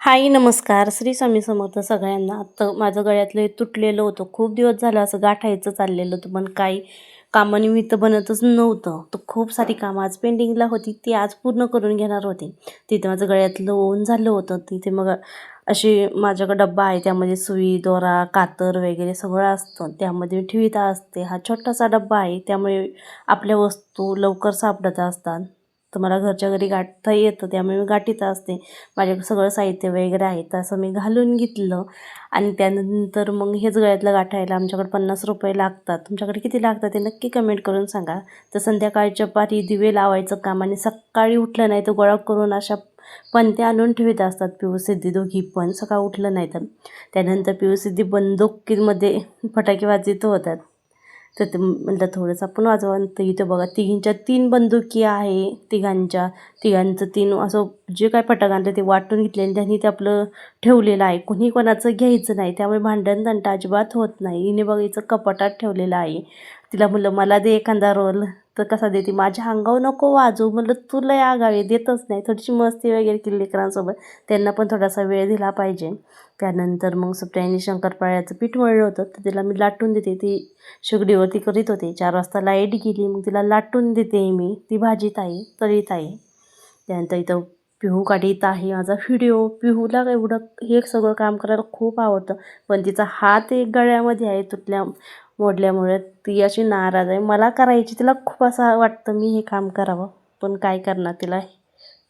हाय नमस्कार. श्री स्वामी समर्थ सगळ्यांना. तर माझं गळ्यातलं हे तुटलेलं होतं. खूप दिवस झालं असं गाठायचं चाललेलं होतं पण काही कामानिमित्त बनतच नव्हतं. तर खूप सारी कामं आज पेंडिंगला होती ती आज पूर्ण करून घेणार होती. तिथे माझं गळ्यातलं ओन झालं होतं. तिथे मग अशी माझ्याकडं डब्बा आहे त्यामध्ये सुई दोरा कातर वगैरे सगळं असतं. त्यामध्ये मी ठेवीत असते. हा छोटासा डब्बा आहे त्यामुळे आपल्या वस्तू लवकर सापडत असतात. तर मला घरच्या घरी गाठता येतं त्यामुळे मी गाठीत असते. माझ्याकडे सगळं साहित्य वगैरे आहे तसं मी घालून घेतलं. आणि त्यानंतर मग हेच गळ्यातलं गाठायला आमच्याकडे पन्नास रुपये लागतात. तुमच्याकडे किती लागतात ते नक्की कमेंट करून सांगा. तर संध्याकाळच्या पारी दिवे लावायचं काम आणि सकाळी उठलं नाही तर गोळा करून अशा पण ते आणून ठेवत असतात. पिऊ सिद्धी दोघी पण सकाळ उठलं नाही तर. त्यानंतर पिऊ सिद्धी बंदुकीमध्ये फटाके वाजित होतात तर ते म्हटलं थोडंसं आपण वाजवा. तर इथं बघा तिघींच्या तीन बंदुकी आहे तिघांच्या. तिघांचं तीन असं जे काय फटाक आणलं ते वाटून घेतले आणि त्यांनी ते आपलं ठेवलेलं आहे. कुणी कोणाचं घ्यायचं नाही त्यामुळे भांडण तंटा अजिबात होत नाही. हिने बघायचं कपाटात ठेवलेलं आहे. तिला म्हणलं मला दे एखादा रोल तर कसा देते? माझ्या अंगावर नको वाजू म्हणलं तुला या देतच नाही. थोडीशी मस्ती वगैरे केली लेकरांसोबत. त्यांना पण थोडासा वेळ दिला पाहिजे. त्यानंतर मग सुट्ट्यांनी शंकरपाळ्याचं पीठ मळलं होतं. तर तिला मी लाटून देते. ती शेगडीवरती करीत होते. चार वाजता लाइट गेली. मग तिला लाटून देते मी. ती भाजीत आहे तळीत आहे त्यानंतर इथं पिहू काढीत आहे माझा व्हिडिओ. पिहूला एवढं हे सगळं काम करायला खूप आवडतं. पण तिचा हात एक गळ्यामध्ये आहे. तुटल्या मोडल्यामुळे ती अशी नाराज आहे. मला करायची तिला खूप असं वाटतं मी हे काम करावं पण काय करणार तिला?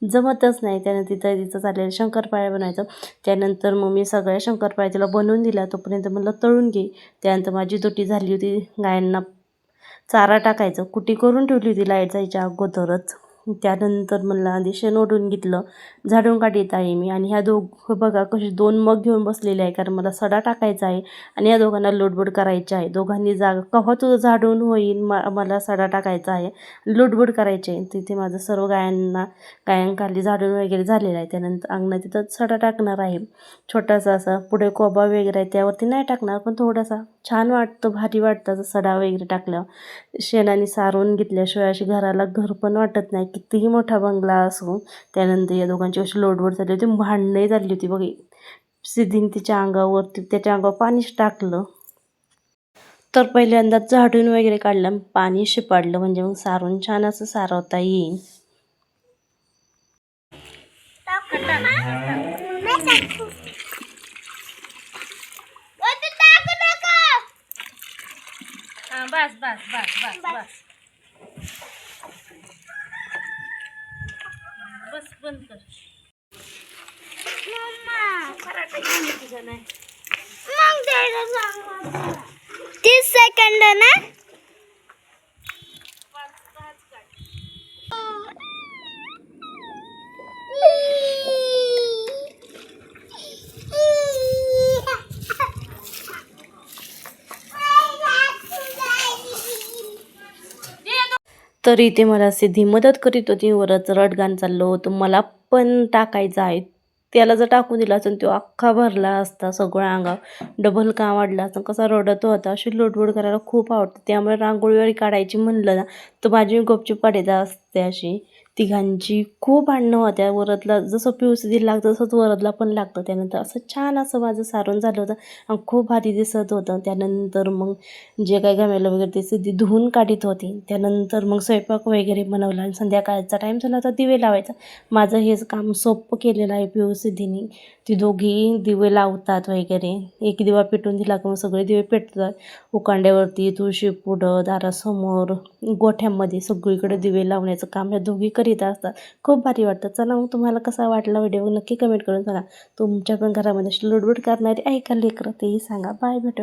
जमतच नाही. त्यानं तिथं तिचं चाललेलं शंकरपाळ्या बनायचं. त्यानंतर मग मी सगळ्या शंकरपाळ्या तिला बनवून दिल्या. तोपर्यंत म्हणलं तळून घे. त्यानंतर माझी दुटी झाली होती. गायांना चारा टाकायचं. कुटी करून ठेवली होती लाइट जायच्या अगोदरच. त्यानंतर मला आधी शेण ओढून घेतलं. झाडून काढीत आहे मी. आणि ह्या दोघं बघा कशी दोन मग घेऊन बसलेले आहे. कारण मला सडा टाकायचा आहे आणि या दोघांना लोटबोट करायची आहे. दोघांनी जागा कव्हा तुझं झाडून होईल मा मला सडा टाकायचा आहे. लोटबोट करायची आहे. तिथे माझं सर्व गायांना गायांखाली झाडून वगैरे झालेलं आहे. त्यानंतर अंगणात तिथं सडा टाकणार आहे. छोटासा असा पुढे कोबा वगैरे आहे. त्यावरती नाही टाकणार पण थोडासा. छान वाटतं भारी वाटतं सडा वगैरे टाकल्यावर. शेणाने सारून घेतल्याशिवाय अशी घराला घर पण वाटत नाही. कितीही मोठा बंगला असो त्यानंतर या दोघांची अशी लोडवड झाली होती. भांडणंही झाली होती बघ. सिद्धीने तिच्या अंगावरती त्याच्या अंगावर पाणीच टाकलं. तर पहिल्यांदा झाडून वगैरे काढलं पाणी शिपाडलं. म्हणजे मग सारून छान असं सारवता येईल. बस बस बस बस बस. बस बंद कर. तीस सेकंद ना? तर इथे मला सिद्धी मदत करीत होती. वरच रडगाण चाललं होतं. मला पण टाकायचं आहे. त्याला जर टाकून दिला असेल तो अख्खा भरला असता सगळ्या अंगावर डबल का वाढला असं कसा रडत होता. अशी लोटबोट करायला खूप आवडतं. त्यामुळे रांगोळी वगैरे काढायची म्हणलं ना तर माझी गपचूप काढायचा असतं. अशी. तिघांची खूप भांडणं होत्या. वरदला जसं पिवसी लागतं तसंच वरदला पण लागतं. त्यानंतर असं छान असं माझं सारून झालं होतं आणि खूप भारी दिसत होतं. त्यानंतर मग जे काही गमेलं वगैरे ते सिद्धी धुवून काढीत होती. त्यानंतर मग स्वयंपाक वगैरे बनवला आणि संध्याकाळचा टाईम झाला होता दिवे लावायचा. माझं हेच काम सोपं केलेलं आहे पिऊ सिद्धीने. ती दोघी दिवे लावतात वगैरे. एक दिवा पेटून दिला की मग सगळे दिवे पेटतात. उकांड्यावरती तुळशी पुढं दारासमोर गोठ्यामध्ये सगळीकडे दिवे लावण्याचं काम या दोघी करीत असतात. खूप भारी वाटतं. चला मग तुम्हाला कसा वाटला व्हिडिओ नक्की कमेंट करून सांगा. तुमच्या पण घरामध्ये अशी लुडबुड करणारी आहे का लेकरं? तेही सांगा. बाय भेटू